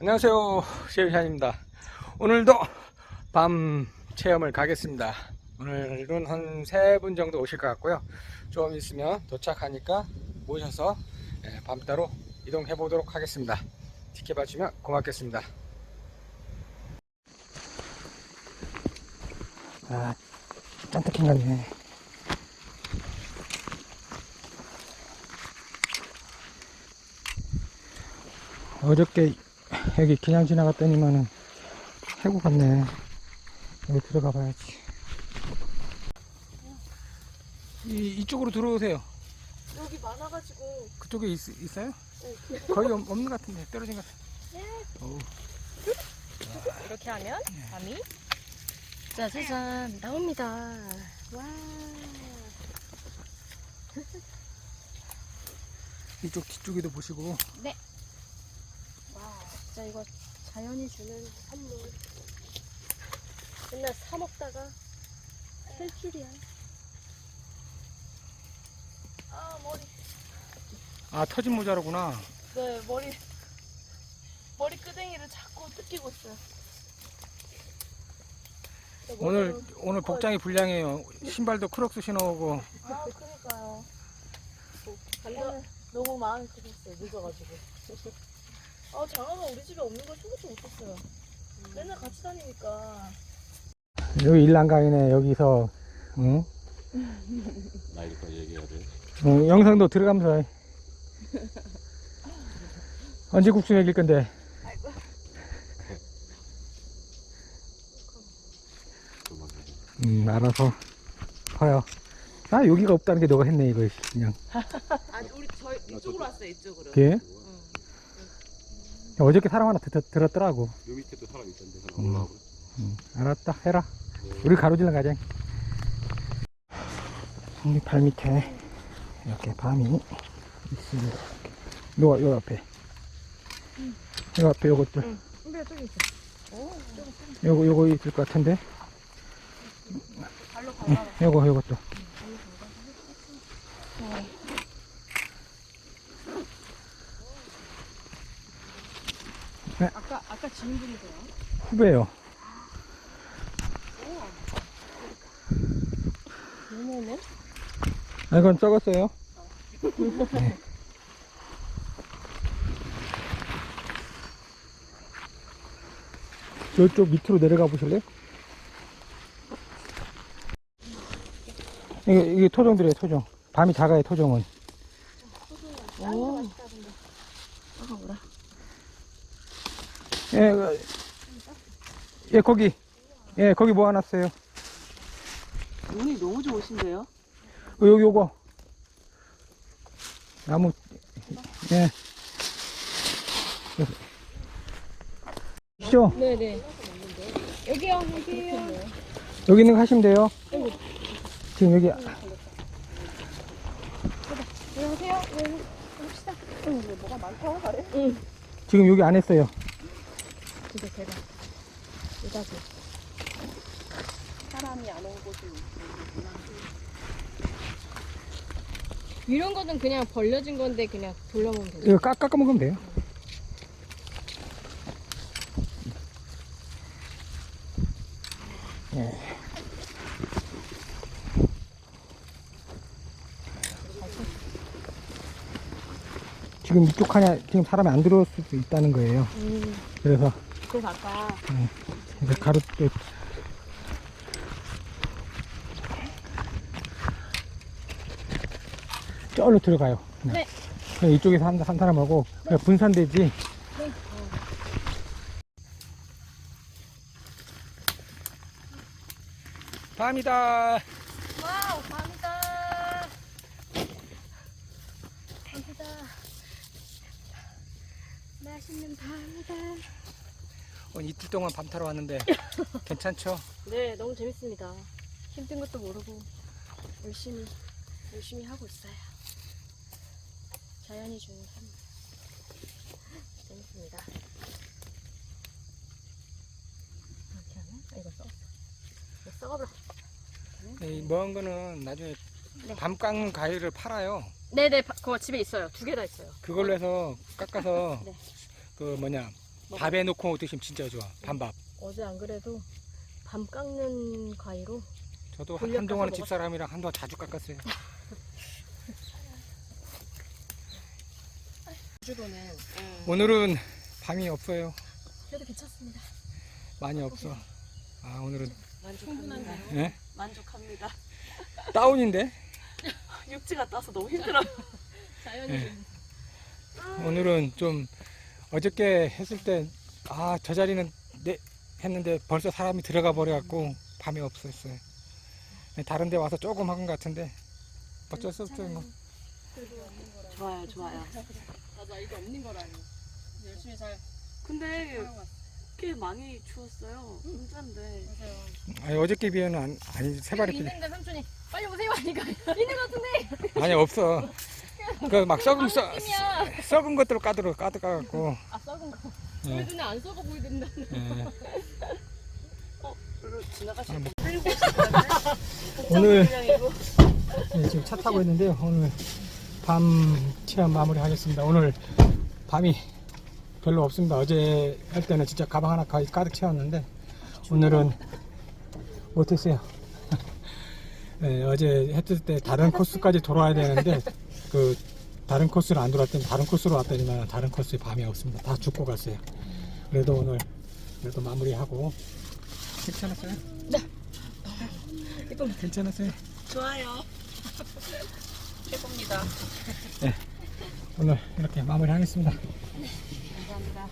안녕하세요. 셰리찬입니다. 오늘도 밤 체험을 가겠습니다. 오늘은 한 세 분 정도 오실 것 같고요. 좀 있으면 도착하니까 모셔서 예, 밤 따로 이동해 보도록 하겠습니다. 지켜봐 주면 고맙겠습니다. 아 짠뜩 생겼네 어저께 여기 그냥 지나갔더니만은 해구 같네. 여기 들어가 봐야지. 이, 이쪽으로 들어오세요. 여기 많아가지고 그쪽에 있, 있어요? 네. 거의 없- 없는 것 같은데 떨어진 것 같은데. 어우, 이렇게 하면 밤이 짜자잔 나옵니다. 와. 이쪽 뒤쪽에도 보시고 와, 진짜 이거 자연이 주는 선물. 맨날 사 먹다가 살 줄이야. 아 머리. 아 터진 모자로구나. 네 머리 머리 끄댕이를 자꾸 뜯기고 있어요. 네, 오늘 오늘 복장이 불량해요. 신발도 크록스 신어오고 아 그러니까요. 간다. 너무 마음이 급했어요. 늦어가지고. 아 장아가 우리 집에 없는 걸 생각도 못했어요. 맨날 같이 다니니까. 여기 일랑강이네 여기서 응? 나이까지 얘기해야 돼. 어, 영상도 들어가면서 해. 언제 국수 먹일 건데. 음 알아서 봐요 아 여기가 없다는 게 너가 했네 이거 그냥 아니 우리 저희 이쪽으로 왔어요 이쪽으로 그게 어저께 사람 하나 들, 들었더라고. 요 밑에도 사람 있던데 음. 사람. 올라오고. 음, 알았다 해라. 우리 가로질러 가자. 여기 발 밑에 이렇게 밤이 있습니다. 요, 요 앞에. 요 앞에 요것들. 근데 저기 있어. 요거 요거 있을 것 같은데? 발로 응. 요거 요것도 아까 아까 지인분이세요? 후배요 얘네는? 아, 이건 적었어요 네. 이쪽 밑으로 내려가 보실래요? 이게, 이게 토종들이에요 토종 밤이 작아요 토종은 오. 아가 뭐라? 예, 어, 예 거기 예 거기 모아놨어요 눈이 너무 좋으신데요? 어, 요기 요거 나무 예 시죠 네네. 여기요 여기요. 여기 있는 거 하시면 돼요 지금 여기 안녕하세요. 네. 왜 뭐가 많다고 그래? 응. 지금 여기 안 했어요 근데 제가 여자고 사람이 안 온 곳이 이런 거는 그냥 벌려진 건데 그냥 돌려보면 되죠. 이거 깎, 깎아 먹으면 돼요 예. 지금 이쪽 하냐 지금 사람이 안 들어올 수도 있다는 거예요 음, 그래서 그래서 아까 이제 가로 또 저로 들어가요. 그냥. 네. 그냥 이쪽에서 한, 한 사람하고 그냥 분산되지. 밤이다. 와우 밤이다. 밤이다. 맛있는 밤이다. 오늘 이틀 동안 밤 타러 왔는데 괜찮죠? 네, 너무 재밌습니다. 힘든 것도 모르고 열심히 열심히 하고 있어요. 자연이 주는 선물. 재밌습니다. 이렇게 하면 아, 이거 써. 이거 썩어버려. 이 먹은 거는 나중에 네. 밤 깎는 가위를 팔아요. 네네, 바- 그거 집에 있어요. 두 개 다 있어요. 그걸로 해서 깎아서 네. 그 뭐냐 밥에 넣고 드시면 진짜 좋아. 밤밥. 어제 안 그래도 밤 깎는 가위로 저도 돌려 한동안 깎아서 집사람이랑 한동안 자주 깎았어요. 주로는 오늘은 밤이 없어요. 그래도 괜찮습니다. 많이 없어. 아 오늘은 만족합니다. 예? 만족합니다. 다운인데 육지가 따서 너무 힘들어. 자연이 예. 오늘은 좀 어저께 했을 때 아 저 자리는 내 했는데 벌써 사람이 들어가 버려갖고 밤이 없었어요. 다른 데 와서 조금 한 것 같은데 어쩔 수 없죠 뭐. 좋아요, 좋아요. 맞아 이게 없는 거라니. 열심히 잘 근데 꽤 많이 추웠어요. 혼자인데. 아니 어저께 비에는 안, 아니 세 발이 비 있는데 삼촌이 빨리 오세요 하니까 있는 것 같은데. 아니 없어. 그 막 썩은 썩, 느낌이야. 썩은 것들로 까들어 까득까갖고 아 썩은 거. 예. 우리 눈에 안 썩어 보이던데. 예. 지나가실 아, 뭐. 오늘. 네, 지금 차 타고 있는데요. 오늘 밤 체험 마무리 하겠습니다. 오늘 밤이 별로 없습니다. 어제 할 때는 진짜 가방 하나 가- 가득 채웠는데 오늘은 못했어요. 네, 어제 했을 때 다른 코스까지 돌아야 되는데 그 다른 코스를 안 돌았더니 다른 코스로 왔더니만 다른 코스에 밤이 없습니다. 다 죽고 갔어요. 그래도 오늘 그래도 마무리하고 괜찮았어요? 네. 괜찮았어요? 좋아요. 최고입니다. 오늘 이렇게 마무리하겠습니다. 감사합니다.